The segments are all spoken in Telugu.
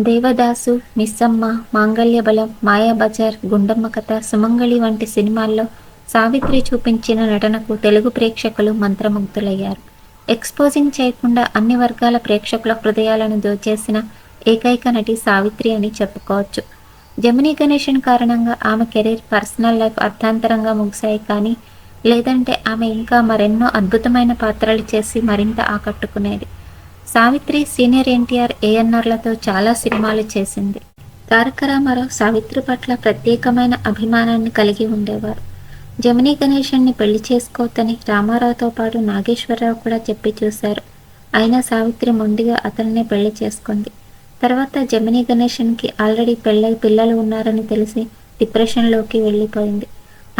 దేవదాసు మిస్సమ్మ మాంగళ్యబలం మాయాబజార్ గుండమ్మ కథ సుమంగళి వంటి సినిమాల్లో సావిత్రి చూపించిన నటనకు తెలుగు ప్రేక్షకులు మంత్రముగ్ధులయ్యారు. ఎక్స్పోజింగ్ చేయకుండా అన్ని వర్గాల ప్రేక్షకుల హృదయాలను దోచేసిన ఏకైక నటి సావిత్రి అని చెప్పుకోవచ్చు. జమినీ గణేషన్ కారణంగా ఆమె కెరీర్ పర్సనల్ లైఫ్ అర్థాంతరంగా ముగిశాయి కానీ లేదంటే ఆమె ఇంకా మరెన్నో అద్భుతమైన పాత్రలు చేసి మరింత ఆకట్టుకునేది. సావిత్రి సీనియర్ ఎన్టీఆర్ ఏఎన్ఆర్లతో చాలా సినిమాలు చేసింది. తారక రామారావు సావిత్రి పట్ల ప్రత్యేకమైన అభిమానాన్ని కలిగి ఉండేవారు. జమినీ గణేషన్ని పెళ్ళి చేసుకోవద్దని రామారావుతో పాటు నాగేశ్వరరావు కూడా చెప్పి చూశారు. అయినా సావిత్రి మొండిగా అతనినే పెళ్ళి చేసుకుంది. తర్వాత జమినీ గణేషన్కి ఆల్రెడీ పెళ్ళై పిల్లలు ఉన్నారని తెలిసి డిప్రెషన్లోకి వెళ్ళిపోయింది.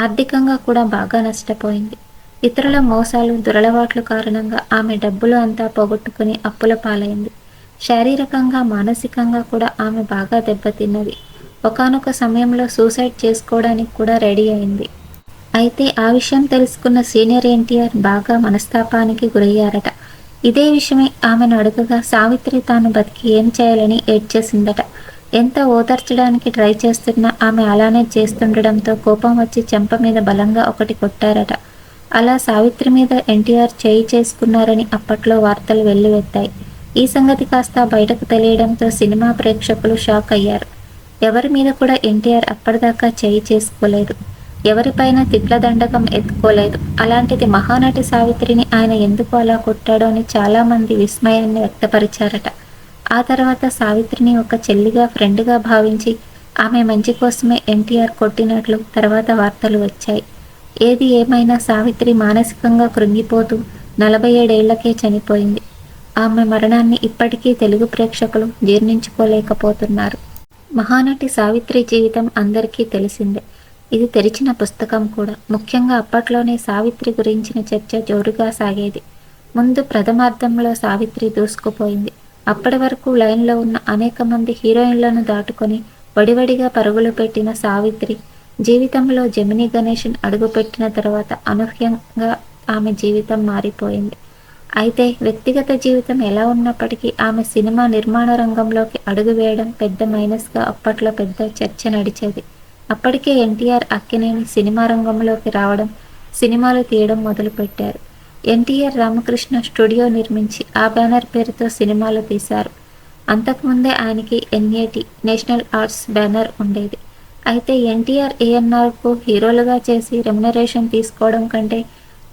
ఆర్థికంగా కూడా బాగా నష్టపోయింది. ఇతరుల మోసాలు దురలవాట్ల కారణంగా ఆమె డబ్బులు అంతా పోగొట్టుకుని అప్పుల పాలైంది. శారీరకంగా మానసికంగా కూడా ఆమె బాగా దెబ్బతిన్నది. ఒకనొక సమయంలో సూసైడ్ చేసుకోవడానికి కూడా రెడీ అయింది. అయితే ఆ విషయం తెలుసుకున్న సీనియర్ ఎన్టీఆర్ బాగా మనస్తాపానికి గురయ్యారట. ఇదే విషయమే ఆమెను అడుగగా సావిత్రి తాను బతికి ఏం చేయాలని ఏడ్చేసిందట ఎంత ఓదార్చడానికి ట్రై చేస్తున్నా ఆమె అలానే చేస్తుండడంతో కోపం వచ్చి చెంప మీద బలంగా ఒకటి కొట్టారట. అలా సావిత్రి మీద ఎన్టీఆర్ చేయి చేసుకున్నారని అప్పట్లో వార్తలు వెల్లువెత్తాయి. ఈ సంగతి కాస్త బయటకు తెలియడంతో సినిమా ప్రేక్షకులు షాక్ అయ్యారు. ఎవరి మీద కూడా ఎన్టీఆర్ అప్పటిదాకా చేయి చేసుకోలేదు. ఎవరిపైన తిట్ల దండకం ఎత్తుకోలేదు. అలాంటిది మహానటి సావిత్రిని ఆయన ఎందుకు అలా కొట్టాడో అని చాలామంది విస్మయాన్ని వ్యక్తపరిచారట. ఆ తర్వాత సావిత్రిని ఒక చెల్లిగా ఫ్రెండ్గా భావించి ఆమె మంచి కోసమే ఎన్టీఆర్ కొట్టినట్లు తర్వాత వార్తలు వచ్చాయి. ఏది ఏమైనా సావిత్రి మానసికంగా కృంగిపోతూ నలభై ఏడేళ్ళకే చనిపోయింది. ఆమె మరణాన్ని ఇప్పటికీ తెలుగు ప్రేక్షకులు జీర్ణించుకోలేకపోతున్నారు. మహానటి సావిత్రి జీవితం అందరికీ తెలిసిందే. ఇది తెరిచిన పుస్తకం కూడా. ముఖ్యంగా అప్పట్లోనే సావిత్రి గురించిన చర్చ జోరుగా సాగేది. ముందు ప్రథమార్థంలో సావిత్రి దూసుకుపోయింది. అప్పటి వరకు లైన్లో ఉన్న అనేక మంది హీరోయిన్లను దాటుకొని వడివడిగా పరుగులు పెట్టిన సావిత్రి జీవితంలో జమిని గణేషన్ అడుగుపెట్టిన తర్వాత అనూహ్యంగా ఆమె జీవితం మారిపోయింది. అయితే వ్యక్తిగత జీవితం ఎలా ఉన్నప్పటికీ ఆమె సినిమా నిర్మాణ రంగంలోకి అడుగు వేయడం పెద్ద మైనస్గా అప్పట్లో పెద్ద చర్చ నడిచేది. అప్పటికే ఎన్టీఆర్ అక్కినేని సినిమా రంగంలోకి రావడం సినిమాలు తీయడం మొదలుపెట్టారు. ఎన్టీఆర్ రామకృష్ణ స్టూడియో నిర్మించి ఆ బ్యానర్ పేరుతో సినిమాలు తీశారు. అంతకుముందే ఆయనకి ఎన్ఏటి నేషనల్ ఆర్ట్స్ బ్యానర్ ఉండేది. అయితే ఎన్టీఆర్ ఏఎన్ఆర్కు హీరోలుగా చేసి రెమ్యునరేషన్ తీసుకోవడం కంటే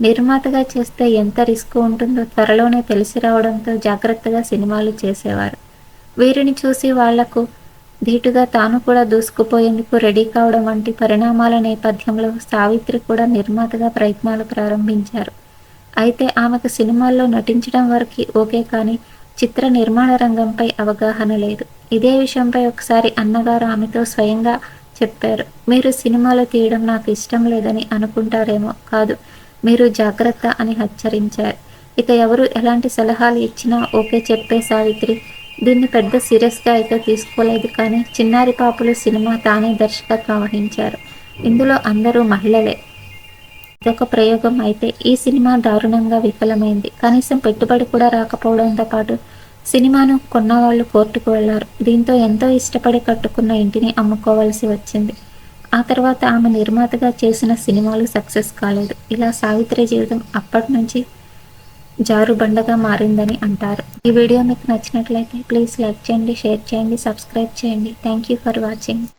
నిర్మాతగా చేస్తే ఎంత రిస్క్ ఉంటుందో త్వరలోనే తెలిసి రావడంతో జాగ్రత్తగా సినిమాలు చేసేవారు. వీరిని చూసి వాళ్ళకు ధీటుగా తాను కూడా దూసుకుపోయేందుకు రెడీ కావడం వంటి పరిణామాల నేపథ్యంలో సావిత్రి కూడా నిర్మాతగా ప్రయత్నాలు ప్రారంభించారు. అయితే ఆమెకు సినిమాల్లో నటించడం వరకు ఓకే కానీ చిత్ర నిర్మాణ రంగంపై అవగాహన లేదు. ఇదే విషయంపై ఒకసారి అన్నగారు ఆమెతో స్వయంగా చెప్పారు. మీరు సినిమాలు తీయడం నాకు ఇష్టం లేదని అనుకుంటారేమో కాదు. మీరు జాగ్రత్త అని హెచ్చరించారు. ఇక ఎవరు ఎలాంటి సలహాలు ఇచ్చినా ఓకే చెప్పే సావిత్రి. దీన్ని పెద్ద సీరియస్గా అయితే తీసుకోలేదు కానీ చిన్నారి పాపులు సినిమా తానే దర్శకత్వం వహించారు. ఇందులో అందరూ మహిళలే. ఇదొక ప్రయోగం అయితే ఈ సినిమా దారుణంగా విఫలమైంది. కనీసం పెట్టుబడి కూడా రాకపోవడంతో పాటు సినిమాను కొన్నవాళ్ళు కోర్టుకు వెళ్ళారు. దీంతో ఎంతో ఇష్టపడి కట్టుకున్న ఇంటిని అమ్ముకోవాల్సి వచ్చింది. ఆ తర్వాత ఆమె నిర్మాతగా చేసిన సినిమాలు సక్సెస్ కాలేదు. ఇలా సావిత్రి జీవితం అప్పటి నుంచి జారుబండగా మారిందని అంటారు. ఈ వీడియో మీకు నచ్చినట్లయితే ప్లీజ్ లైక్ చేయండి షేర్ చేయండి సబ్స్క్రైబ్ చేయండి. Thank you for watching